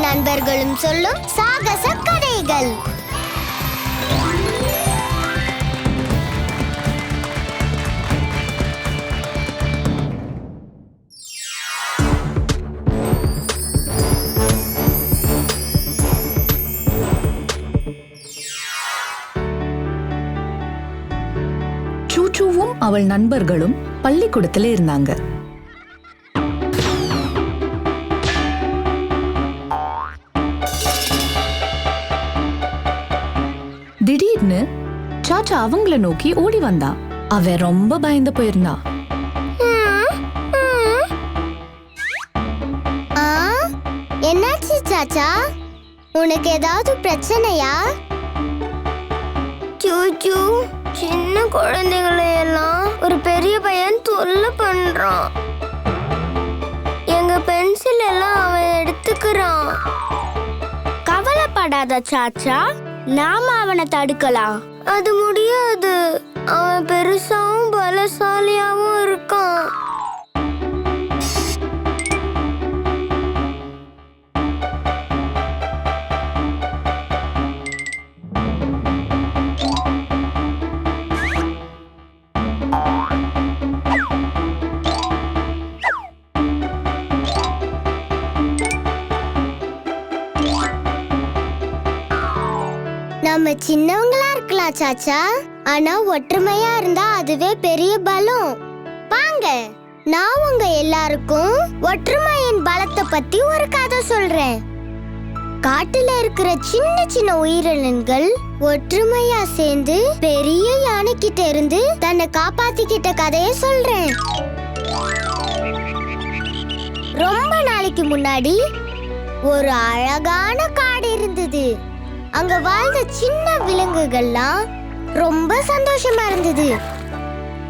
நண்பர்களும் சொல்லும் சாகச கதைகள். சூச்சுவும் அவள் நண்பர்களும் பள்ளிக்கூடத்துல இருந்தாங்க. திடீர்னு சாச்சா அவங்கள நோக்கி ஓடி வந்தான் அவன் ரொம்ப பயந்து போயிருந்தான் ஆ? என்னாச்சு சாச்சா? உனக்கு ஏதாவது பிரச்சனையா? சூச்சு சின்ன குழந்தைகளை எல்லாம் ஒரு பெரிய பையன் தொல்லை பண்றான். எங்க பென்சில் எல்லாம் அவன் எடுத்துக்கிறான். கவலைப்படாத சாச்சா. நாம அவனை தடுக்கலாம். அது முடியாது. அவன் பெருசாவும் பலசாலியாவும் இருக்கான். சின்னவங்களா இருக்கலாம் சாச்சா. ஆனா ஒற்றுமையா இருந்தா அதுவே பெரிய பலம். வாங்க நான் உங்க எல்லாருக்கும் ஒற்றுமையின் பலத்தை பத்தி ஒரு கதை சொல்றேன். காட்டுல இருக்கிற சின்ன சின்ன உயிரினங்கள் ஒற்றுமையா சேர்ந்து பெரிய யானைக்கிட்ட இருந்து தன்னை காப்பாத்திக்கிட்ட கதையை சொல்றேன். ரொம்ப நாளைக்கு முன்னாடி ஒரு அழகான காடு இருந்தது. அங்க வாழ்ந்த சின்ன விலங்குகள்லாம் ரொம்ப சந்தோஷமா இருந்தது.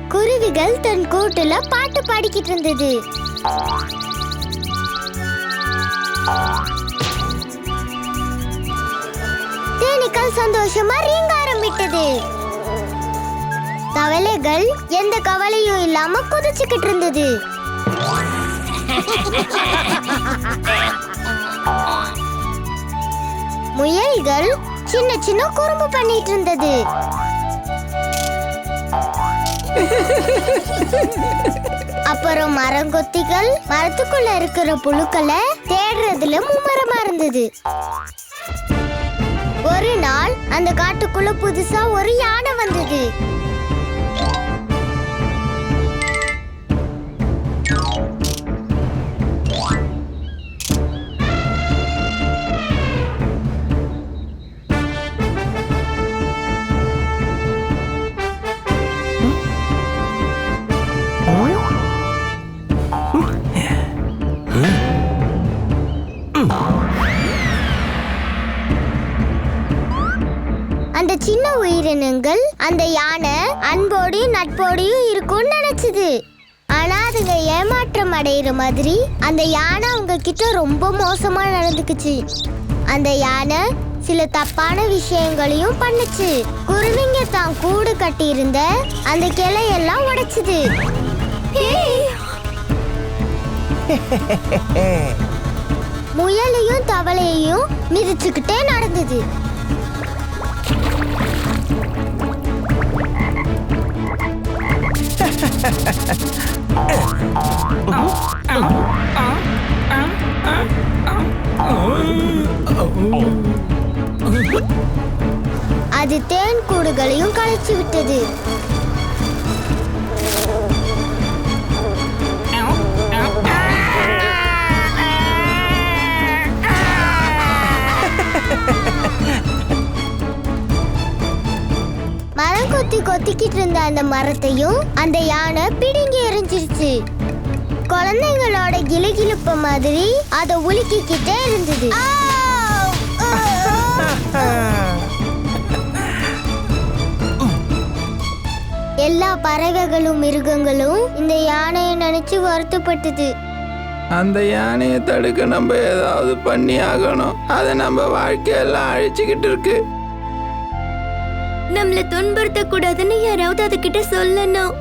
குருவிகள் தன் கூட்டுல பாட்டு பாடிக்கிட்டு இருந்தது. தேனீக்கள் சந்தோஷமா ரீங்க ஆரம்பித்தது. தவளைகள் எந்த கவலையும் இல்லாம குதிச்சுக்கிட்டு இருந்தது. முயல்கள் சின்ன சின்ன குறும்பு பண்ணிட்டு இருந்தது. அப்புறம் மரங்கொத்திகள் மரத்துக்குள்ள இருக்கிற புழுக்களை தேடுறதுல மும்மரமா இருந்தது. ஒரு நாள் அந்த காட்டுக்குள்ள புதுசா ஒரு யானை வந்தது. நட்போடையும் இருக்கும்னு நினைச்சது. ஆனா அதுங்க ஏமாற்றம் அடையிற மாதிரி அந்த யானை அவங்க கிட்ட ரொம்ப மோசமா நடந்துக்குச்சு. அந்த யானை சில தப்பான விஷயங்களையும் பண்ணுச்சு. குருவிங்க தான் கூடு கட்டி இருந்த அந்த கிளையெல்லாம் உடைச்சுது. முயலையும் தவளையையும் மிதிச்சுக்கிட்டே நடந்தது. அது தேன் கூடுகளையும் களைச்சு விட்டது. கொத்தி கொத்திக்கிட்டு இருந்த அந்த மரத்தையும் அந்த யானை பிடுங்கி எறிஞ்சிருச்சு. குழந்தைங்களோட கிலுகிலுப்பு மாதிரி அதை உலுக்கிக்கிட்டே இருந்தது. எல்லா பறவைகளும் மிருகங்களும் இந்த யானையை நினைச்சு வருத்தப்பட்டது. அந்த யானையை தடுக்க நம்ம ஏதாவது பண்ணி ஆகணும் அதை நம்ம வாழ்க்கையெல்லாம் அழிச்சுக்கிட்டு இருக்கு. நம்மள துன்புறுத்த கூடாதுன்னு யாராவது அதுகிட்ட சொல்லணும்.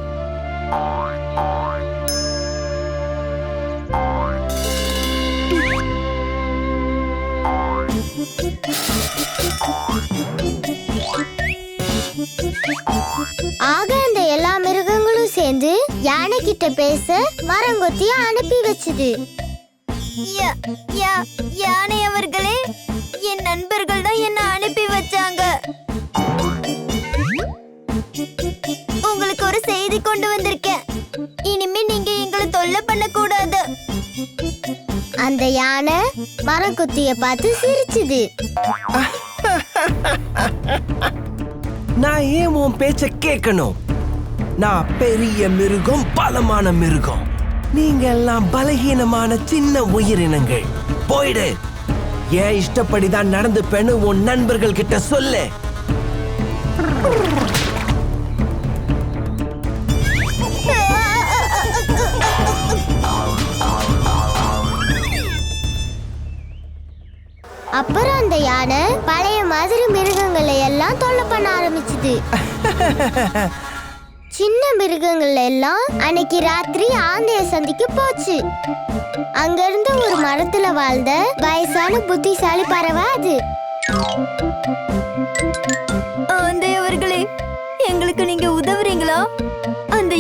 ஆக அந்த எல்லா மிருகங்களும் சேர்ந்து யானை கிட்ட பேச மரங்கொத்திய அனுப்பி வச்சுது. யானை அவர்களே யானை மரங்கொத்திய பார்த்து சிரிச்சுது. நான் ஏன் உன் பேச்ச கேட்கணும்? நான் பெரிய மிருகம் பலமான மிருகம். நீங்க எல்லாம் பலகீனமான சின்ன உயிரினங்கள் போயிடு. ஏன் இஷ்டப்படிதான் நடந்துப்பேன்னு உன் நண்பர்கள் கிட்ட சொல்லு. அப்புறம் அந்த யானை பழைய மாதிரி மிருகங்களை எல்லாம் தொல்லை பண்ண ஆரம்பிச்சுது. சின்ன மிருகங்கள் எல்லாம் அன்னைக்கு ராத்திரி ஆந்தைய சந்திக்கு போச்சு. அங்க இருந்த ஒரு மரத்துல வாழ்ந்த வயசான புத்திசாலி பறவை அது. ஆந்தையவர்களே எங்களுக்கு நீங்க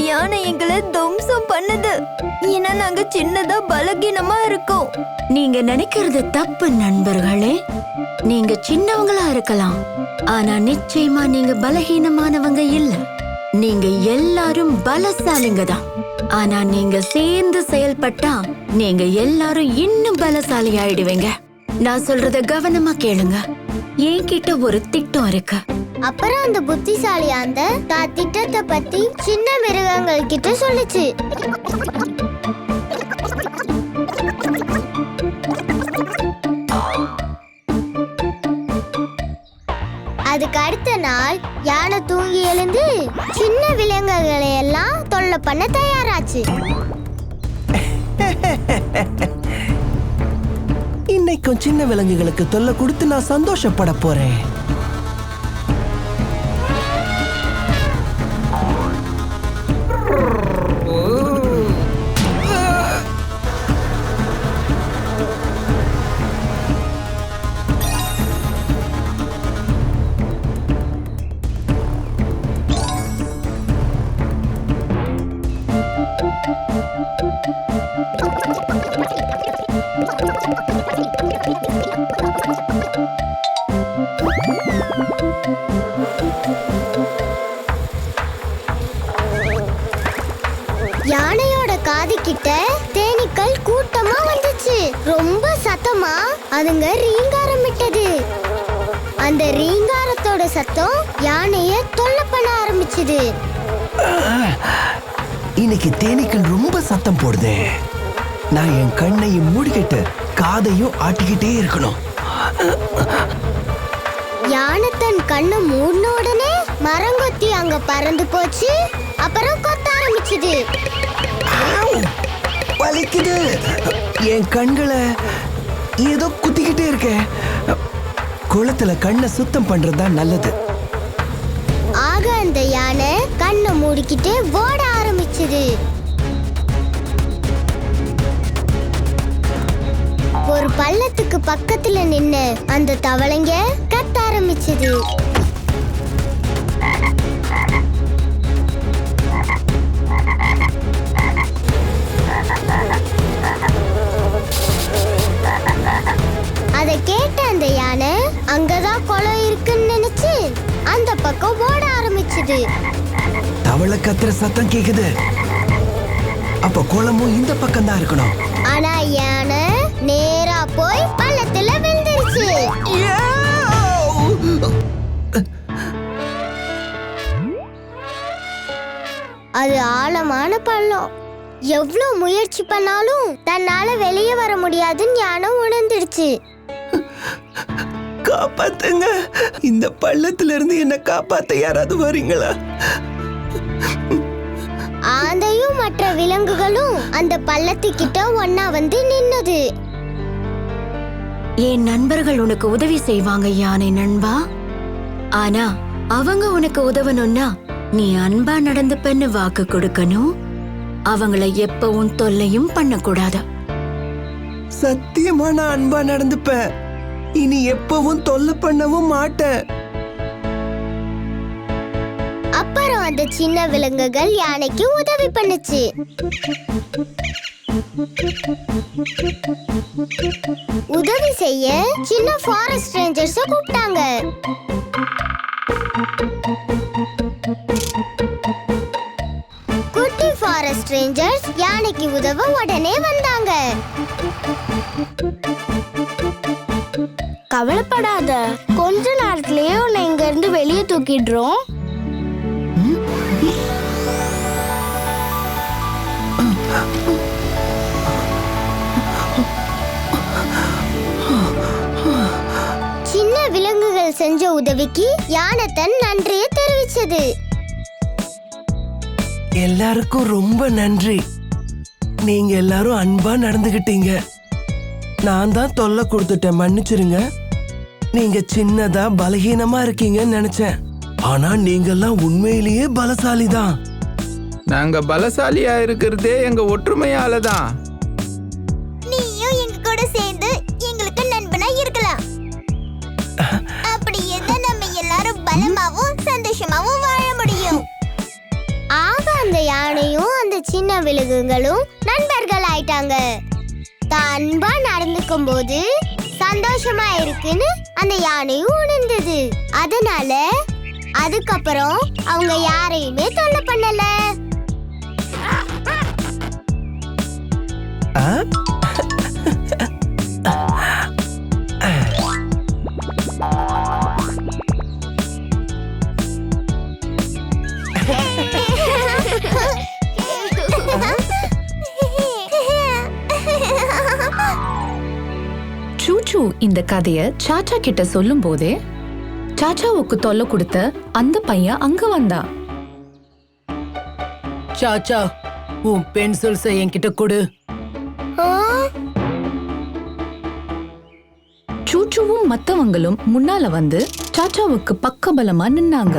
யானை எங்களை துவம்சம் பண்ணுது. ஏன்னா நாங்க சின்னதா பலகீனமா இருக்கோம். நீங்க நினைக்கிறது தப்பு நண்பர்களே. நீங்க சின்னவங்களா இருக்கலாம். ஆனா நிச்சயமா நீங்க பலகீனமானவங்க இல்ல. நீங்க எல்லாரும் பலசாலிங்க தான். ஆனா நீங்க சேர்ந்து செயல்பட்டா நீங்க எல்லாரும் இன்னும் பலசாலி ஆயிடுவீங்க. நான் சொல்றத கவனமா கேளுங்க. என்கிட்ட ஒரு திட்டம் இருக்கு. அப்புறம் அந்த புத்திசாலி அந்த தான் திட்டத்தை பத்தி சின்ன மிருகங்கள் கிட்ட சொல்லுச்சு. அதுக்கு அடுத்த நாள் யானை தூங்கி எழுந்து சின்ன விலங்குகளை எல்லாம் தொல்லை பண்ண தயாராச்சு. இன்னைக்கும் சின்ன விலங்குகளுக்கு தொல்லை கொடுத்து நான் சந்தோஷப்பட போறேன். அதுங்க ரீங்காரமிட்டது அந்த ரீங்காரத்தோட சத்தம் யானைய தொல்லை பண்ண ஆரம்பிச்சுது. இன்னைக்கு தேனீக்கள் ரொம்ப சத்தம் போடுதே. நான் என் கண்ணையும் மூடிக்கிட்டு காதையும் ஆட்டிக்கிட்டே இருக்கணும். யானை தன் கண்ணை மூடின உடனே மரங்கொத்தி அங்க பறந்து போச்சு. அப்புறம் கொத்த ஆரம்பிச்சுது! வலிக்குது. என் கண்களை ஏதோ குத்திக்கிட்டே இருக்க. குளத்துல கண்ணை சுத்தம் பண்றதுதான் நல்லது. ஆக அந்த யானை கண்ணை மூடிக்கிட்டு ஓட ஆரம்பிச்சது. ஒரு பள்ளத்துக்கு பக்கத்துல நின்னு அந்த தவளைங்க கத்த ஆரம்பிச்சது. பக்கம் ஓட ஆரம்பிச்சுது. தவளை கத்துற சத்தம் கேக்குது. அப்ப குளமும் இந்த பக்கம் தான் இருக்கணும். ஆனா யானை நேரா போய் பள்ளத்துல விழுந்துருச்சு. அது ஆழமான பள்ளம். எவ்வளவு முயற்சி பண்ணாலும் தன்னால வெளியே வர முடியாதுன்னு யானை உணர்ந்துடுச்சு காப்பாத்துங்க. இந்த பள்ளத்துல இருந்து என்ன காப்பாத்த யாராவது வரீங்களா? ஆந்தையும் மற்ற விலங்குகளும் அந்த பள்ளத்துக்கிட்ட ஒன்னா வந்து நின்னது. என் நண்பர்கள் உனக்கு உதவி செய்வாங்க யானை நண்பா. ஆனா அவங்க உனக்கு உதவணும்னா நீ அன்பா நடந்துப்பன்னு வாக்கு கொடுக்கணும். அவங்கள எப்பவும் தொல்லையும் பண்ணக்கூடாது. சத்தியமா நான் அன்பா நடந்துப்பேன். இனி எப்பவும் தொல்லை பண்ணவும் மாட்டேன். அப்புறம் அந்த சின்ன விலங்குகள் யானைக்கு உதவி பண்ணுச்சு. உதவி செய்ய சின்ன ஃபாரஸ்ட் ரேஞ்சர்ஸ கூப்பிட்டாங்க. குட்டி ஃபாரஸ்ட் ரேஞ்சர்ஸ் யானைக்கு உதவ உடனே வந்தாங்க. கவலைப்படாத. கொஞ்ச நேரத்திலேயே உன்னை இங்க இருந்து வெளியே தூக்கிடுறோம். சின்ன விலங்குகள் செஞ்ச உதவிக்கு யானை தன் நன்றியை தெரிவிச்சது. எல்லாருக்கும் ரொம்ப நன்றி. நீங்க எல்லாரும் அன்பா நடந்துகிட்டீங்க. நான் தான் தொல்லை கொடுத்துட்டேன். மன்னிச்சிருங்க. நீங்க சின்னதா பலகீனமா இருக்கீங்கன்னு நினைச்சேன். ஆனா நீங்கெல்லாம் உண்மையிலேயே பலசாலி தான் நாங்க பலசாலியா இருக்கிறதே எங்க ஒற்றுமையால தான் நீயும் எங்க கூட சேர்ந்து எங்களுக்கு நண்பனா இருக்கலாம். அப்படி இருந்தா நம்ம எல்லாரும் பலமாவும் சந்தோஷமாவும் வாழ முடியும். ஆக அந்த யானையும் அந்த சின்ன விலங்குகளும் நண்பர்கள் ஆயிட்டாங்க தான் அன்பா நடந்துக்கும் போது சந்தோஷமா இருக்குன்னு அந்த யானையும் உணர்ந்தது. அதனால அதுக்கப்புறம் அவங்க யாரையுமே தொல்லை பண்ணல. இந்த கதைய சாச்சா கிட்ட சொல்லும் போதே சாச்சாவுக்கு தொல்லை கொடுத்த அந்த பையன் அங்க வந்தான் சாச்சா உன் பென்சில்ஸை என்கிட்ட கொடு. சூச்சுவும் மத்தவங்களும் முன்னால வந்து சாச்சாவுக்கு பக்கபலமா நின்னாங்க.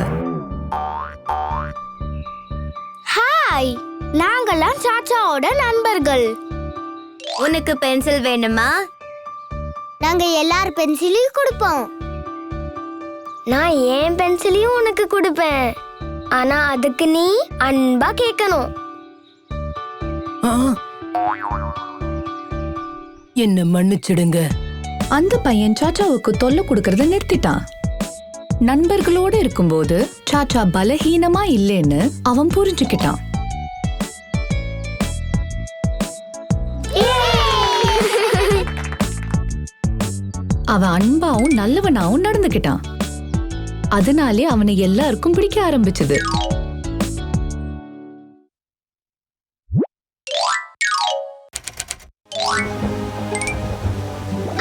ஹாய் நாங்கெல்லாம் சாச்சாவோட நண்பர்கள். உனக்கு பென்சில் வேணுமா? நாங்க எல்லார் பென்சிலையும் கொடுப்போம். நான் ஏன் பென்சிலையும் உனக்கு கொடுப்பேன். ஆனா அதுக்கு நீ அன்பா கேட்கணும். என்ன மன்னிச்சிடுங்க. அந்த பையன் சாச்சாவுக்கு தொல்லை கொடுக்கறத நிறுத்திட்டான். நண்பர்களோட இருக்கும்போது சாச்சா பலஹீனமா இல்லைன்னு அவன் புரிஞ்சுக்கிட்டான். அவன் அன்பாவும் நல்லவனாவும் நடந்துகிட்டான் அதனாலே அவனை எல்லாருக்கும் பிடிக்க ஆரம்பிச்சது.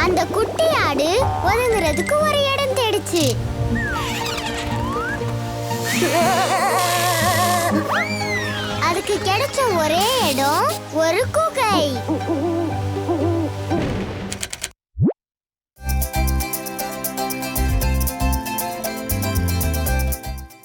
அந்த குட்டி ஆடு ஒதுங்குறதுக்கு ஒரு இடம் தேடிச்சு. அதுக்கு கிடைச்ச ஒரே இடம் ஒரு